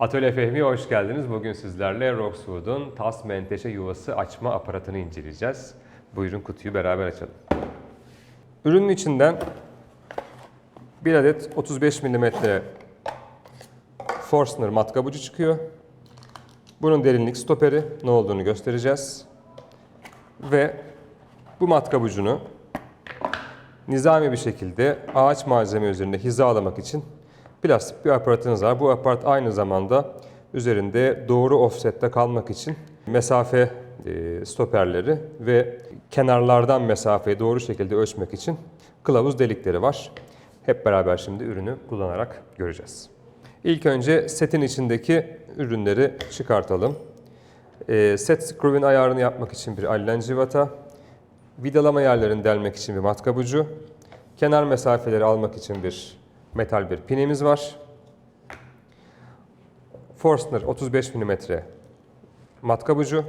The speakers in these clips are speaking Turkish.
Atölye Fehmi'ye hoş geldiniz. Bugün sizlerle Roxwood'un tas menteşe yuvası açma aparatını inceleyeceğiz. Buyurun kutuyu beraber açalım. Ürünün içinden bir adet 35 mm Forstner matkap ucu çıkıyor. Bunun derinlik stoperi ne olduğunu göstereceğiz. Ve bu matkap ucunu nizami bir şekilde ağaç malzeme üzerinde hizalamak için plastik bir aparatınız var. Bu aparat aynı zamanda üzerinde doğru offsette kalmak için mesafe e, stoperleri ve kenarlardan mesafeyi doğru şekilde ölçmek için kılavuz delikleri var. Hep beraber şimdi ürünü kullanarak göreceğiz. İlk önce setin içindeki ürünleri çıkartalım. E, set screw'in ayarını yapmak için bir allen civata, vidalama yerlerini delmek için bir matkap ucu, kenar mesafeleri almak için bir metal bir pinimiz var. Forstner 35 mm matkap ucu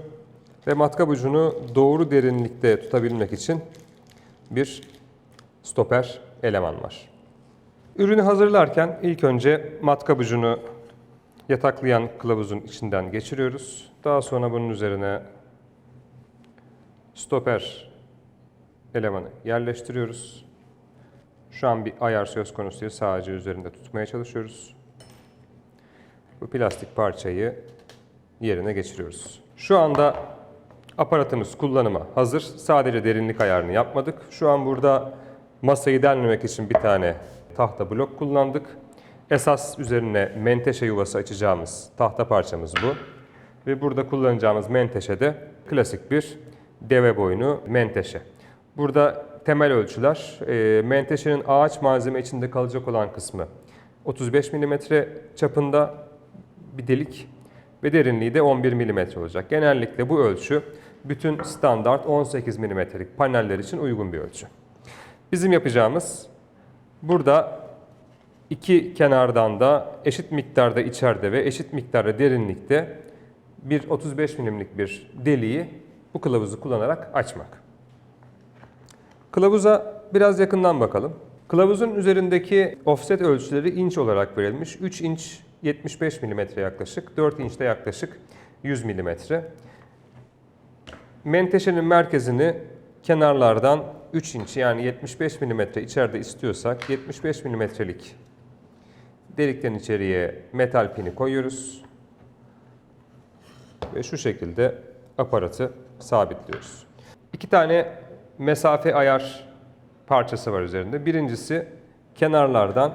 ve matkap ucunu doğru derinlikte tutabilmek için bir stoper eleman var. Ürünü hazırlarken ilk önce matkap ucunu yataklayan kılavuzun içinden geçiriyoruz. Daha sonra bunun üzerine stoper elemanı yerleştiriyoruz. Şu an bir ayar söz konusu değil, sadece üzerinde tutmaya çalışıyoruz. Bu plastik parçayı yerine geçiriyoruz. Şu anda aparatımız kullanıma hazır. Sadece derinlik ayarını yapmadık. Şu an burada masayı delmemek için bir tane tahta blok kullandık. Esas üzerine menteşe yuvası açacağımız tahta parçamız bu. Ve burada kullanacağımız menteşe de klasik bir deve boynu menteşe. Burada temel ölçüler, e, menteşenin ağaç malzeme içinde kalacak olan kısmı 35 mm çapında bir delik ve derinliği de 11 mm olacak. Genellikle bu ölçü bütün standart 18 mm'lik paneller için uygun bir ölçü. Bizim yapacağımız burada iki kenardan da eşit miktarda içeride ve eşit miktarda derinlikte bir 35 milimlik bir deliği bu kılavuzu kullanarak açmak. Kılavuza biraz yakından bakalım. Kılavuzun üzerindeki offset ölçüleri inç olarak verilmiş. 3 inç 75 mm yaklaşık, 4 inç de yaklaşık 100 mm. Menteşenin merkezini kenarlardan 3 inç yani 75 mm içeride istiyorsak 75 mm'lik delikten içeriye metal pini koyuyoruz. Ve şu şekilde aparatı sabitliyoruz. İki tane mesafe ayar parçası var üzerinde. Birincisi kenarlardan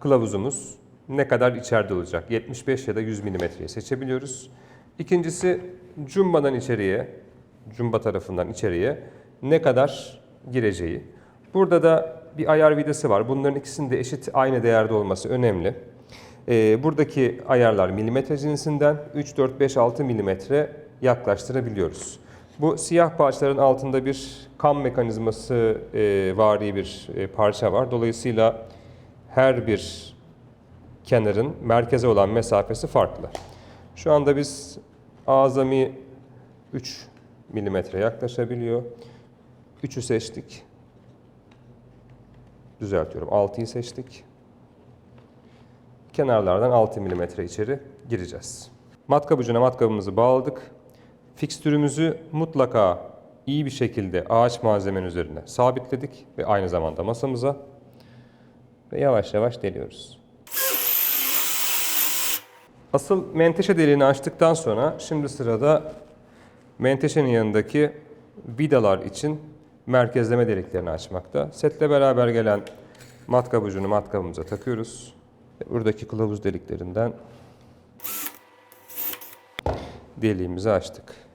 kılavuzumuz ne kadar içeride olacak? 75 ya da 100 milimetreyi seçebiliyoruz. İkincisi cumbadan içeriye, cumba tarafından içeriye ne kadar gireceği. Burada da bir ayar vidası var. Bunların ikisinin de eşit aynı değerde olması önemli. Ee, buradaki ayarlar milimetre cinsinden 3, 4, 5, 6 milimetre yaklaştırabiliyoruz. Bu siyah parçaların altında bir kam mekanizması e, vari bir e, parça var. Dolayısıyla her bir kenarın merkeze olan mesafesi farklı. Şu anda biz azami 3 milimetre yaklaşabiliyor. 3'ü seçtik. Düzeltiyorum. 6'yı seçtik. Kenarlardan 6 milimetre içeri gireceğiz. Matkap ucuna matkabımızı bağladık. Fikstürümüzü mutlaka iyi bir şekilde ağaç malzemenin üzerine sabitledik ve aynı zamanda masamıza ve yavaş yavaş deliyoruz. Asıl menteşe deliğini açtıktan sonra şimdi sırada menteşenin yanındaki vidalar için merkezleme deliklerini açmakta. Setle beraber gelen matkap ucunu matkabımıza takıyoruz. Buradaki kılavuz deliklerinden deliğimizi açtık.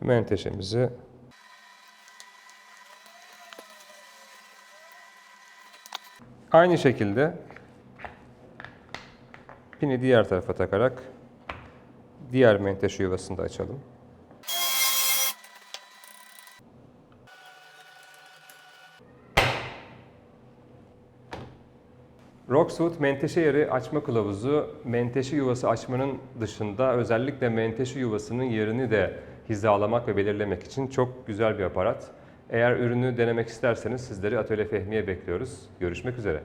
Menteşemizi aynı şekilde pini diğer tarafa takarak diğer menteşe yuvasını da açalım. Roxwood menteşe yeri açma kılavuzu menteşe yuvası açmanın dışında özellikle menteşe yuvasının yerini de hizalamak ve belirlemek için çok güzel bir aparat. Eğer ürünü denemek isterseniz sizleri Atölye Fehmi'ye bekliyoruz. Görüşmek üzere.